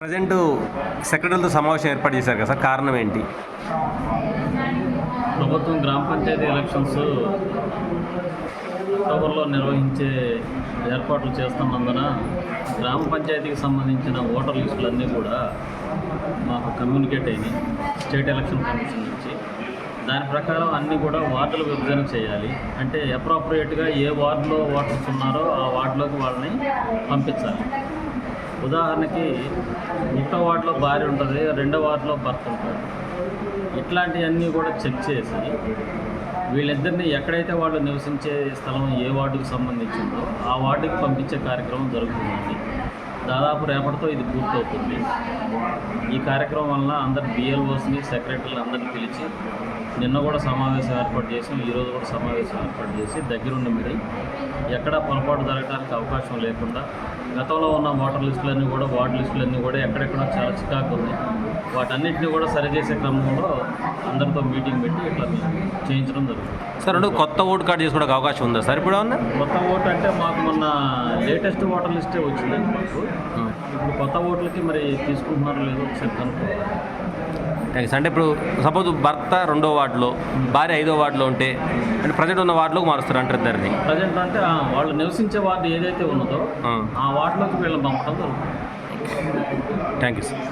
Present సెక్రటరీలతో సమావేశం ఏర్పాటు చేశారు కదా సార్ కారణం ఏంటి? ప్రభుత్వం గ్రామ పంచాయతీ ఎలక్షన్స్ అక్టోబర్లో నిర్వహించే ఏర్పాట్లు చేస్తున్నందున గ్రామ పంచాయతీకి సంబంధించిన ఓటర్ లిస్టులన్నీ కూడా మాకు కమ్యూనికేట్ అయినాయి స్టేట్ ఎలక్షన్ కమిషన్ నుంచి. దాని ప్రకారం అన్నీ కూడా వార్డులు విభజన చేయాలి. అంటే అప్రాప్రియేట్గా ఏ వార్డులో ఓటర్స్ ఉన్నారో ఆ వార్డులోకి వాళ్ళని పంపించాలి. ఉదాహరణకి ఒకటో వార్డులో భార్య ఉంటుంది రెండో వార్డులో భర్త ఉంటాడు. ఇట్లాంటివన్నీ కూడా చెక్ చేసి వీళ్ళిద్దరిని ఎక్కడైతే వాళ్ళు నివసించే స్థలం ఏ వార్డుకు సంబంధించిందో ఆ వార్డుకి పంపించే కార్యక్రమం జరుగుతుందండి. దాదాపు రేపటితో ఇది పూర్తవుతుంది. ఈ కార్యక్రమం వలన అందరు బిఎల్ఓస్ని సెక్రటరీలు అందరిని పిలిచి నిన్న కూడా సమావేశం ఏర్పాటు చేసి ఈరోజు కూడా సమావేశం ఏర్పాటు చేసి దగ్గరుండి మరి ఎక్కడ పొరపాటు జరగడానికి అవకాశం లేకుండా గతంలో ఉన్న ఓటర్ లిస్టులన్నీ కూడా వార్డు లిస్టులన్నీ కూడా ఎక్కడెక్కడ చాలా చికాకు ఉంది. వాటన్నిటిని కూడా సరిచేసే క్రమంలో అందరితో మీటింగ్ పెట్టి ఇట్లా చేయించడం జరుగుతుంది. సార్ రెండు కొత్త ఓటు కార్డు చేసుకోవడానికి అవకాశం ఉందా సార్? ఇప్పుడు ఏమన్నా? కొత్త ఓటు అంటే మాకు మొన్న లేటెస్ట్ ఓటర్ లిస్టే వచ్చిందండి మాకు. ఇప్పుడు కొత్త ఓట్లకి మరి తీసుకుంటున్నారో లేదో ఒకసారి కనుక్కోవాలి. థ్యాంక్స్ అంటే ఇప్పుడు సపోజ్ భర్త రెండో వార్డులో భార్య ఐదో వార్డులో ఉంటే అంటే ప్రజెంట్ ఉన్న వార్డులోకి మారుస్తారు అంటారు ఇద్దరిని. ప్రజెంట్ అంటే వాళ్ళు నివసించే వార్డు ఏదైతే ఉన్నదో ఆ. ఆ వార్డులోకి వీళ్ళని పంపడం జరుగుతుంది. Thank you sir.